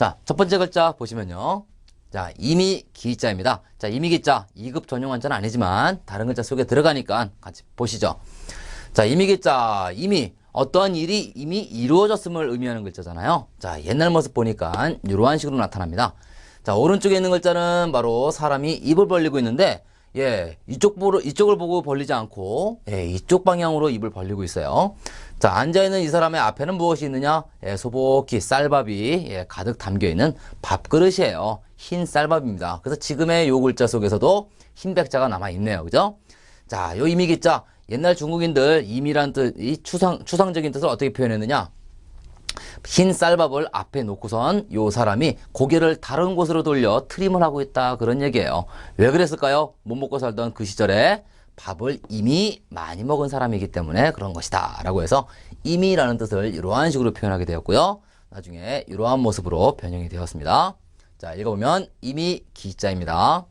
자, 첫 번째 글자 보시면요. 자, 이미 기자입니다. 자, 이미 기자 2급 전용 한자는 아니지만 다른 글자 속에 들어가니까 같이 보시죠. 자, 이미 기자 이미 어떠한 일이 이미 이루어졌음을 의미하는 글자잖아요. 자, 옛날 모습 보니까 이러한 식으로 나타납니다. 자, 오른쪽에 있는 글자는 바로 사람이 입을 벌리고 있는데 예, 이쪽 보로 이쪽을 보고 벌리지 않고 예, 이쪽 방향으로 입을 벌리고 있어요. 자, 앉아 있는 이 사람의 앞에는 무엇이 있느냐? 예, 소복히 쌀밥이 예, 가득 담겨 있는 밥그릇이에요. 흰 쌀밥입니다. 그래서 지금의 요 글자 속에서도 흰 백자가 남아 있네요. 그죠? 자, 요 이미 기자 옛날 중국인들 이미란 뜻, 이 추상 추상적인 뜻을 어떻게 표현했느냐? 흰 쌀밥을 앞에 놓고선 요 사람이 고개를 다른 곳으로 돌려 트림을 하고 있다 그런 얘기예요. 왜 그랬을까요? 못 먹고 살던 그 시절에 밥을 이미 많이 먹은 사람이기 때문에 그런 것이다 라고 해서 이미라는 뜻을 이러한 식으로 표현하게 되었고요. 나중에 이러한 모습으로 변형이 되었습니다. 자 읽어보면 이미 기자입니다.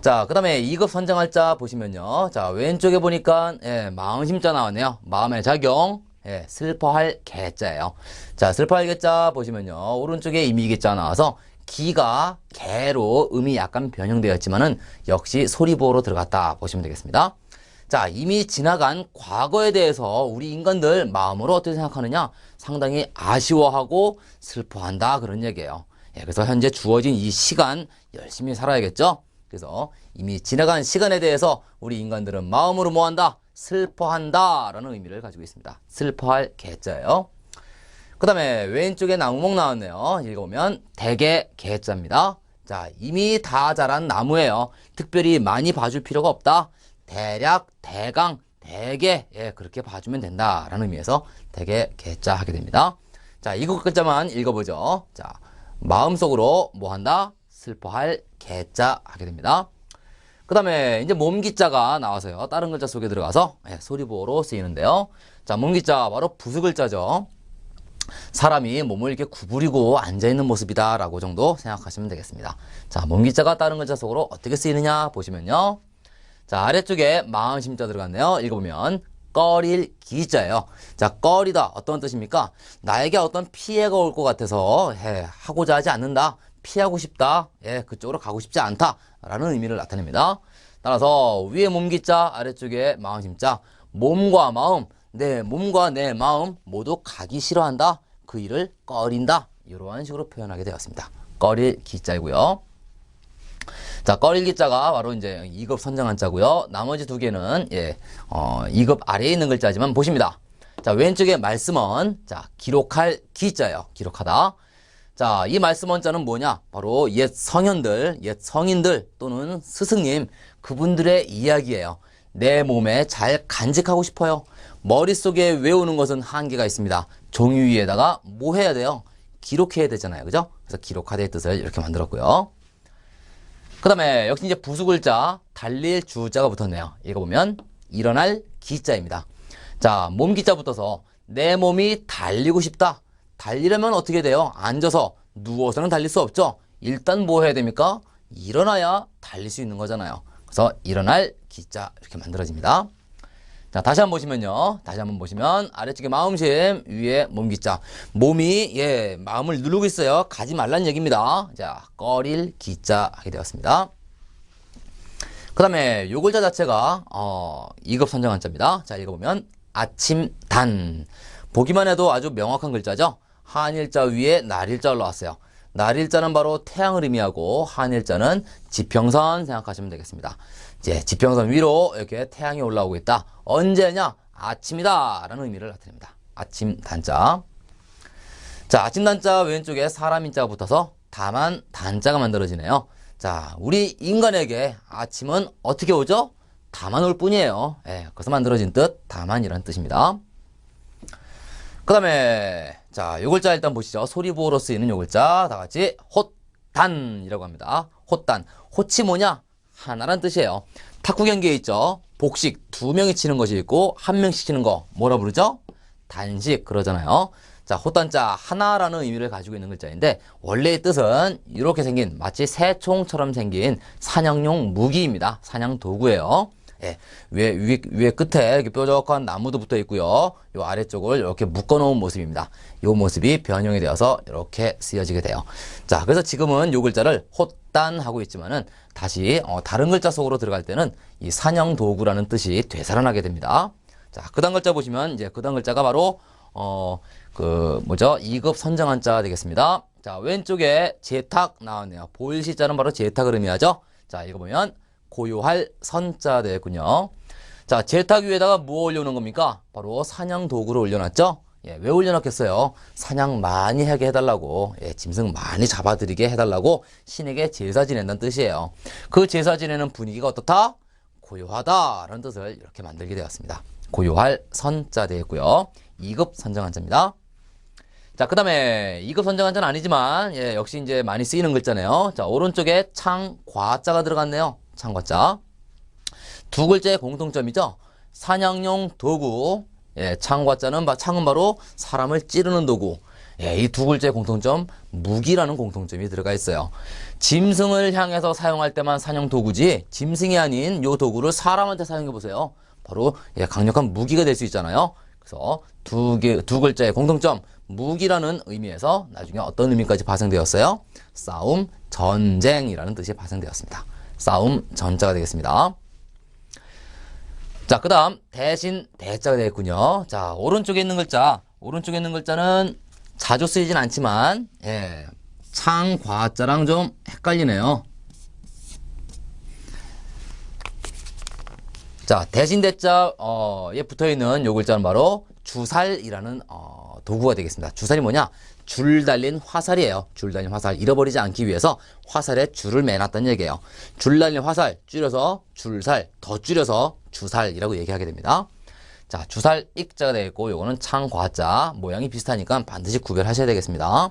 자, 그 다음에 2급 선정할 자 보시면요. 자, 왼쪽에 보니까, 예, 마음심자 나왔네요. 마음의 작용, 예, 슬퍼할 개자예요. 자, 슬퍼할 개자 보시면요. 오른쪽에 이미 개자 나와서 기가 개로 음이 약간 변형되어 있지만은 역시 소리보호로 들어갔다 보시면 되겠습니다. 자, 이미 지나간 과거에 대해서 우리 인간들 마음으로 어떻게 생각하느냐? 상당히 아쉬워하고 슬퍼한다 그런 얘기예요. 예, 그래서 현재 주어진 이 시간 열심히 살아야겠죠? 그래서 이미 지나간 시간에 대해서 우리 인간들은 마음으로 뭐한다? 슬퍼한다 라는 의미를 가지고 있습니다. 슬퍼할 개자예요. 그 다음에 왼쪽에 나무목 나왔네요. 읽어보면 대개 개자입니다. 자, 이미 다 자란 나무예요. 특별히 많이 봐줄 필요가 없다. 대략, 대강, 대개 예, 그렇게 봐주면 된다라는 의미에서 대개 개자 하게 됩니다. 자, 이거 글자만 읽어보죠. 자, 마음속으로 뭐 한다? 슬퍼할 개자 하게 됩니다. 그 다음에 이제 몸기자가 나와서요. 다른 글자 속에 들어가서 예, 소리보호로 쓰이는데요. 자, 몸기자 바로 부수글자죠. 사람이 몸을 이렇게 구부리고 앉아있는 모습이다 라고 정도 생각하시면 되겠습니다. 자, 몸기자가 다른 글자 속으로 어떻게 쓰이느냐 보시면요. 자, 아래쪽에 마음심자 들어갔네요. 읽어보면 꺼릴 기자예요. 자, 꺼리다 어떤 뜻입니까? 나에게 어떤 피해가 올 것 같아서 예, 하고자 하지 않는다. 피하고 싶다. 예, 그쪽으로 가고 싶지 않다. 라는 의미를 나타냅니다. 따라서 위에 몸기자, 아래쪽에 마음심자, 몸과 마음, 내 몸과 내 마음 모두 가기 싫어한다. 그 일을 꺼린다. 이러한 식으로 표현하게 되었습니다. 꺼릴 기자이고요. 자, 꺼릴 기자가 바로 이제 2급 선정한 자고요. 나머지 두 개는 예, 어, 2급 아래에 있는 글자지만 보십니다. 자, 왼쪽에 말씀은 자, 기록할 기자예요. 기록하다. 자, 이 말씀 원자는 뭐냐? 바로 옛 성현들, 옛 성인들 또는 스승님 그분들의 이야기예요. 내 몸에 잘 간직하고 싶어요. 머릿속에 외우는 것은 한계가 있습니다. 종이 위에다가 뭐 해야 돼요? 기록해야 되잖아요. 그죠? 그래서 기록하다의 뜻을 이렇게 만들었고요. 그 다음에 역시 이제 부수글자 달릴 주자가 붙었네요. 읽어보면 일어날 기자입니다. 자, 몸 기자 붙어서 내 몸이 달리고 싶다. 달리려면 어떻게 돼요? 앉아서 누워서는 달릴 수 없죠. 일단 뭐 해야 됩니까? 일어나야 달릴 수 있는 거잖아요. 그래서 일어날 기자 이렇게 만들어집니다. 자, 다시 한번 보시면요. 다시 한번 보시면 아래쪽에 마음심, 위에 몸기자. 몸이 예, 마음을 누르고 있어요. 가지 말란 얘기입니다. 자, 꺼릴 기자 하게 되었습니다. 그 다음에 요 글자 자체가 어, 2급 선정 한 자입니다. 자, 읽어보면 아침 단. 보기만 해도 아주 명확한 글자죠. 한일자 위에 날일자 올라왔어요. 날일자는 바로 태양을 의미하고 한일자는 지평선 생각하시면 되겠습니다. 이제 지평선 위로 이렇게 태양이 올라오고 있다. 언제냐? 아침이다. 라는 의미를 나타냅니다. 아침 단자. 자, 아침 단자 왼쪽에 사람 인자가 붙어서 다만 단자가 만들어지네요. 자, 우리 인간에게 아침은 어떻게 오죠? 다만 올 뿐이에요. 예, 그래서 만들어진 뜻, 다만이라는 뜻입니다. 그 다음에, 자, 요 글자 일단 보시죠. 소리보호로 쓰이는 요 글자. 다 같이, 헛단이라고 합니다. 헛단. 헛이 뭐냐? 하나란 뜻이에요. 탁구 경기에 있죠. 복식 두 명이 치는 것이 있고, 한 명씩 치는 거, 뭐라 부르죠? 단식, 그러잖아요. 자, 헛단자 하나라는 의미를 가지고 있는 글자인데 원래의 뜻은 이렇게 생긴 마치 새총처럼 생긴 사냥용 무기입니다. 사냥 도구예요. 예, 위에, 위에, 위에 끝에 이렇게 뾰족한 나무도 붙어 있고요. 요 아래쪽을 이렇게 묶어 놓은 모습입니다. 요 모습이 변형이 되어서 이렇게 쓰여지게 돼요. 자, 그래서 지금은 요 글자를 헛단 하고 있지만은 다시 어, 다른 글자 속으로 들어갈 때는 이 사냥 도구라는 뜻이 되살아나게 됩니다. 자, 그 다음 글자 보시면 이제 그 다음 글자가 바로 어, 그 뭐죠? 2급 선정한 자 되겠습니다. 자, 왼쪽에 재탁 나왔네요. 보일 시 자는 바로 재탁을 의미하죠. 자, 이거 보면 고요할 선자 되겠군요. 자, 재탁 위에다가 뭐 올려놓은 겁니까? 바로 사냥 도구를 올려놨죠? 예, 왜 올려놨겠어요? 사냥 많이 하게 해달라고, 예, 짐승 많이 잡아들이게 해달라고 신에게 제사 지낸다는 뜻이에요. 그 제사 지내는 분위기가 어떻다? 고요하다라는 뜻을 이렇게 만들게 되었습니다. 고요할 선자 되겠고요. 2급 선정한 자입니다. 자, 그 다음에 2급 선정한 자는 아니지만, 예, 역시 이제 많이 쓰이는 글자네요. 자, 오른쪽에 창, 과자가 들어갔네요. 창과자. 두 글자의 공통점이죠. 사냥용 도구. 예, 창과자는, 바- 창은 바로 사람을 찌르는 도구. 예, 이 두 글자의 공통점, 무기라는 공통점이 들어가 있어요. 짐승을 향해서 사용할 때만 사냥 도구지, 짐승이 아닌 요 도구를 사람한테 사용해 보세요. 바로, 예, 강력한 무기가 될 수 있잖아요. 그래서 두 개, 두 글자의 공통점, 무기라는 의미에서 나중에 어떤 의미까지 파생되었어요? 싸움, 전쟁이라는 뜻이 파생되었습니다. 싸움, 전자가 되겠습니다. 자, 그 다음, 대신, 대자가 되겠군요. 자, 오른쪽에 있는 글자, 오른쪽에 있는 글자는 자주 쓰이진 않지만, 예, 창, 과자랑 좀 헷갈리네요. 자, 대신 대자, 어, 에 붙어 있는 요 글자는 바로 주살이라는, 어, 도구가 되겠습니다. 주살이 뭐냐? 줄 달린 화살이에요. 줄 달린 화살. 잃어버리지 않기 위해서 화살에 줄을 매놨다는 얘기예요. 줄 달린 화살, 줄여서 줄살, 더 줄여서 주살이라고 얘기하게 됩니다. 자, 주살 익자가 되겠고, 요거는 창과자. 모양이 비슷하니까 반드시 구별하셔야 되겠습니다.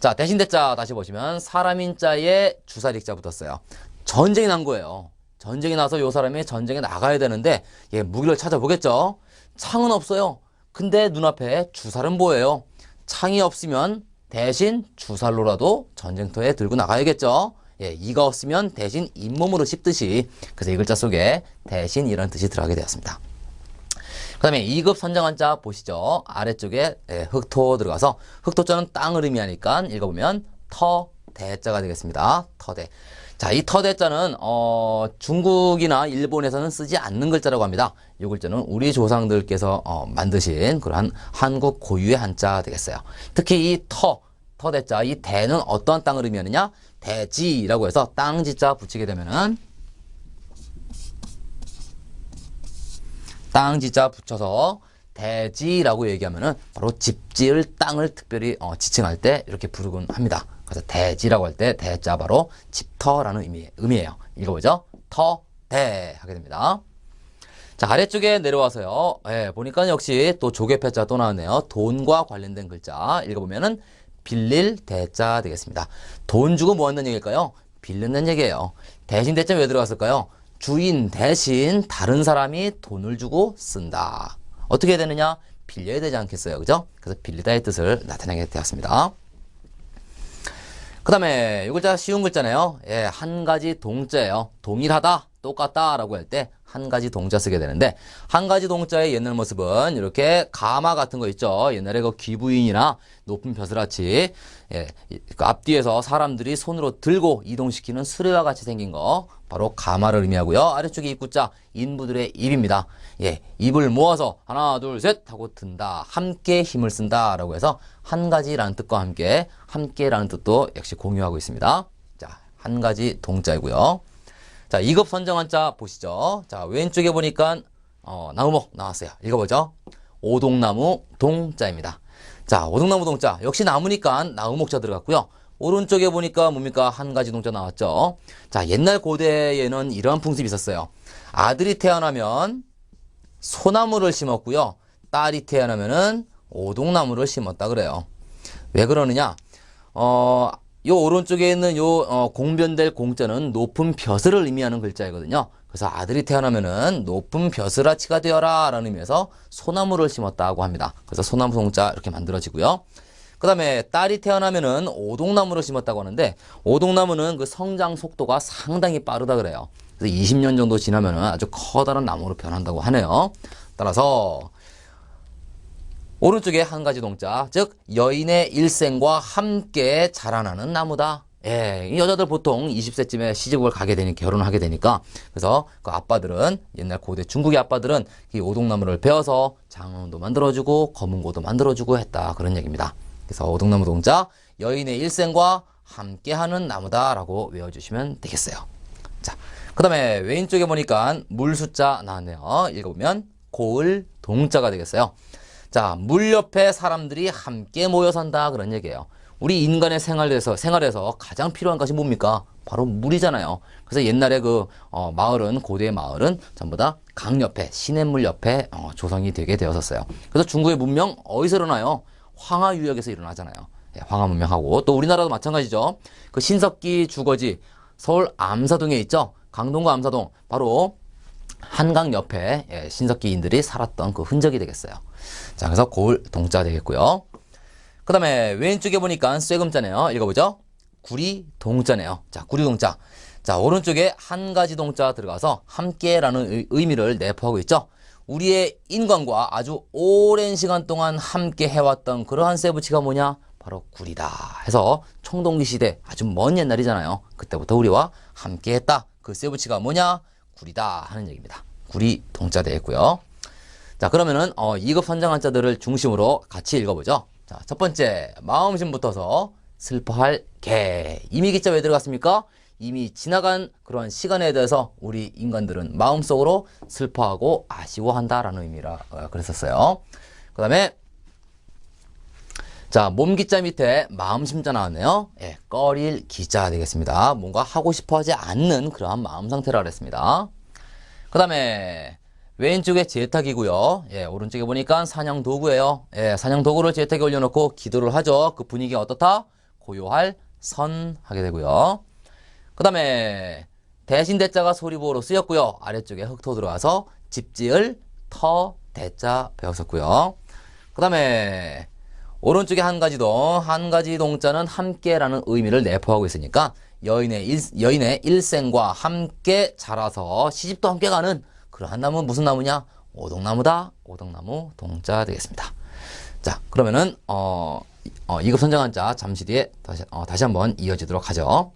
자, 대신 대자 다시 보시면 사람인 자에 주살 익자 붙었어요. 전쟁이 난 거예요. 전쟁이 나서 요 사람이 전쟁에 나가야 되는데 예, 무기를 찾아보겠죠. 창은 없어요. 근데 눈앞에 주살은 뭐예요? 창이 없으면 대신 주살로라도 전쟁터에 들고 나가야겠죠. 예, 이가 없으면 대신 잇몸으로 씹듯이 그래서 이 글자 속에 대신 이런 뜻이 들어가게 되었습니다. 그 다음에 2급 선정한 자 보시죠. 아래쪽에 예, 흑토 들어가서 흑토자는 땅을 의미하니까 읽어보면 터 대자가 되겠습니다. 터대. 자, 이 터대자는 어, 중국이나 일본에서는 쓰지 않는 글자라고 합니다. 이 글자는 우리 조상들께서 어, 만드신 그러한 한국 고유의 한자 되겠어요. 특히 이 터, 터대자, 이 대는 어떠한 땅을 의미하느냐? 대지라고 해서 땅지자 붙이게 되면은 땅지자 붙여서 대지라고 얘기하면은 바로 집 지을 땅을 특별히 어, 지칭할 때 이렇게 부르곤 합니다. 그래서 대지라고 할 때 대자 바로 집터라는 의미, 의미예요. 읽어보죠. 터, 대 하게 됩니다. 자, 아래쪽에 내려와서요. 예, 보니까 역시 또 조개패자 또 나왔네요. 돈과 관련된 글자 읽어보면은 빌릴 대자 되겠습니다. 돈 주고 뭐 한다는 얘기일까요? 빌린다는 얘기예요. 대신 대자 왜 들어갔을까요? 주인 대신 다른 사람이 돈을 주고 쓴다. 어떻게 되느냐? 빌려야 되지 않겠어요. 그죠? 그래서 빌리다의 뜻을 나타내게 되었습니다. 그 다음에 이 글자 쉬운 글자네요. 예, 한 가지 동자예요. 동일하다, 똑같다 라고 할 때 한 가지 동자 쓰게 되는데 한 가지 동자의 옛날 모습은 이렇게 가마 같은 거 있죠. 옛날에 그 귀부인이나 높은 벼슬아치 예, 그 앞뒤에서 사람들이 손으로 들고 이동시키는 수레와 같이 생긴 거 바로 가마를 의미하고요. 아래쪽에 입구자 인부들의 입입니다. 예, 입을 모아서 하나 둘 셋 하고 든다. 함께 힘을 쓴다라고 해서 한 가지라는 뜻과 함께 함께라는 뜻도 역시 공유하고 있습니다. 자, 한 가지 동자이고요. 자, 2급 선정한 자 보시죠. 자, 왼쪽에 보니까 어, 나무목 나왔어요. 읽어보죠. 오동나무 동자입니다. 자, 오동나무 동자. 역시 나무니까 나무목자 들어갔고요. 오른쪽에 보니까 뭡니까? 한 가지 동자 나왔죠. 자, 옛날 고대에는 이러한 풍습이 있었어요. 아들이 태어나면 소나무를 심었고요. 딸이 태어나면은 오동나무를 심었다 그래요. 왜 그러느냐? 어, 요 오른쪽에 있는 요 어, 공변될 공자는 높은 벼슬을 의미하는 글자이거든요. 그래서 아들이 태어나면은 높은 벼슬아치가 되어라 라는 의미에서 소나무를 심었다고 합니다. 그래서 소나무 송자 이렇게 만들어지고요. 그 다음에 딸이 태어나면은 오동나무를 심었다고 하는데 오동나무는 그 성장 속도가 상당히 빠르다 그래요. 그래서 20년 정도 지나면 아주 커다란 나무로 변한다고 하네요. 따라서 오른쪽에 한 가지 동자, 즉 여인의 일생과 함께 자라나는 나무다. 예, 이 여자들 보통 20세쯤에 시집을 가게 되니 결혼을 하게 되니까 그래서 그 아빠들은 옛날 고대 중국의 아빠들은 이 오동나무를 베어서 장원도 만들어주고 검은고도 만들어주고 했다 그런 얘기입니다. 그래서 오동나무 동자 여인의 일생과 함께하는 나무다라고 외워주시면 되겠어요. 자, 그 다음에 왼쪽에 보니까 물 숫자 나왔네요. 읽어보면 고을 동자가 되겠어요. 자, 물 옆에 사람들이 함께 모여 산다 그런 얘기예요. 우리 인간의 생활에서 생활에서 가장 필요한 것이 뭡니까? 바로 물이잖아요. 그래서 옛날에 그 어, 마을은 고대의 마을은 전부 다 강 옆에 시냇물 옆에 어, 조성이 되게 되었었어요. 그래서 중국의 문명 어디서 일어나요? 황하 유역에서 일어나잖아요. 예, 황하 문명하고 또 우리나라도 마찬가지죠. 그 신석기 주거지 서울 암사동에 있죠. 강동과 암사동 바로 한강 옆에 예, 신석기인들이 살았던 그 흔적이 되겠어요. 자, 그래서 고을 동자 되겠고요. 그 다음에 왼쪽에 보니까 쇠금자네요. 읽어보죠. 구리 동자네요. 자, 구리 동자. 자, 오른쪽에 한 가지 동자 들어가서 함께라는 의- 의미를 내포하고 있죠. 우리의 인간과 아주 오랜 시간 동안 함께 해왔던 그러한 쇠붙이가 뭐냐? 바로 구리다. 해서 청동기 시대 아주 먼 옛날이잖아요. 그때부터 우리와 함께 했다. 그 쇠붙이가 뭐냐? 구리다 하는 얘기입니다. 구리 동자 되겠고요. 자, 그러면은 어, 2급 선정한 자들을 중심으로 같이 읽어보죠. 자, 첫 번째 마음심부터서 슬퍼할 개. 이미 왜 들어갔습니까? 이미 지나간 그런 시간에 대해서 우리 인간들은 마음속으로 슬퍼하고 아쉬워한다라는 의미라 어, 그랬었어요. 그 다음에 자, 몸 기자 밑에 마음 심자 나왔네요. 예, 꺼릴 기자 되겠습니다. 뭔가 하고 싶어 하지 않는 그러한 마음 상태라 그랬습니다. 그 다음에 왼쪽에 제탁이고요. 예, 오른쪽에 보니까 사냥 도구예요. 예, 사냥 도구를 제탁에 올려놓고 기도를 하죠. 그 분위기가 어떻다? 고요할 선 하게 되고요. 그 다음에 대신 대자가 소리보호로 쓰였고요. 아래쪽에 흑토 들어가서 집지을 터 대자 배웠었고요. 그 다음에 오른쪽에 한 가지 동, 한 가지 동자는 함께라는 의미를 내포하고 있으니까 여인의 일, 여인의 일생과 함께 자라서 시집도 함께 가는 그러한 나무는 무슨 나무냐? 오동나무다. 오동나무 동자 되겠습니다. 자, 그러면은 어, 어 2급 선정한 자 잠시 뒤에 다시 어, 다시 한번 이어지도록 하죠.